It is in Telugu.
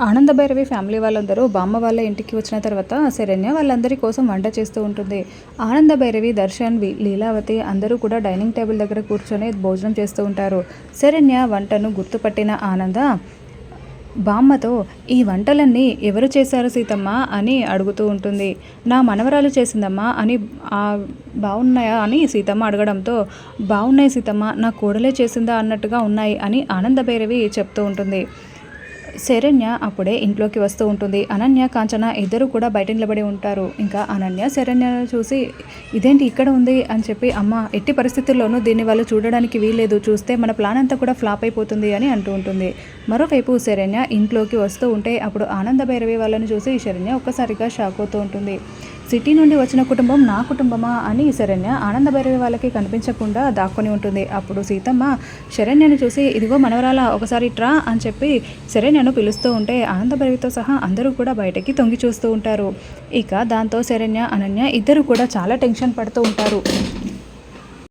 ఆనంద భైరవి ఫ్యామిలీ వాళ్ళందరూ బామ్మ వాళ్ళ ఇంటికి వచ్చిన తర్వాత శరణ్య వాళ్ళందరి కోసం వంట చేస్తూ ఉంటుంది. ఆనంద భైరవి దర్శన్ వి- లీలావతి అందరూ కూడా డైనింగ్ టేబుల్ దగ్గర కూర్చొని భోజనం చేస్తూ ఉంటారు. శరణ్య వంటను గుర్తుపట్టిన ఆనంద బామ్మతో ఈ వంటలన్నీ ఎవరు చేశారు సీతమ్మ? అని అడుగుతూ ఉంటుంది. నా మనవరాలు చేసిందమ్మా అని బాగున్నాయా అని సీతమ్మ అడగడంతో బాగున్నాయి సీతమ్మ నా కోడలే చేసిందా? అన్నట్టుగా ఉన్నాయి అని ఆనంద భైరవి చెప్తూ ఉంటుంది. శరణ్య అప్పుడే ఇంట్లోకి వస్తూ ఉంటుంది. అనన్య కాంచన ఇద్దరు కూడా బయట నిలబడి ఉంటారు. ఇంకా అనన్య శరణ్యను చూసి ఇదేంటి ఇక్కడ ఉంది? అని చెప్పి అమ్మ ఎట్టి పరిస్థితుల్లోనూ దీన్ని వాళ్ళు చూడడానికి వీల్లేదు. చూస్తే మన ప్లాన్ అంతా కూడా ఫ్లాప్ అయిపోతుంది అని అంటూ ఉంటుంది. మరోవైపు శరణ్య ఇంట్లోకి వస్తూ ఉంటే అప్పుడు ఆనంద భైరవి వాళ్ళని చూసి శరణ్య ఒక్కసారిగా షాక్ అవుతూ ఉంటుంది. సిటీ నుండి వచ్చిన కుటుంబం నా కుటుంబమా అని శరణ్య ఆనందభైరవి వాళ్ళకి కనిపించకుండా దాక్కుని ఉంటుంది. అప్పుడు సీతమ్మ శరణ్యను చూసి ఇదిగో మనవరాల ఒకసారి ట్రా అని చెప్పి శరణ్యను పిలుస్తూ ఉంటే ఆనందభైరవితో సహా అందరూ కూడా బయటకి తొంగి చూస్తూ ఉంటారు. ఇక దాంతో శరణ్య అనన్య ఇద్దరు కూడా చాలా టెన్షన్ పడుతూ ఉంటారు.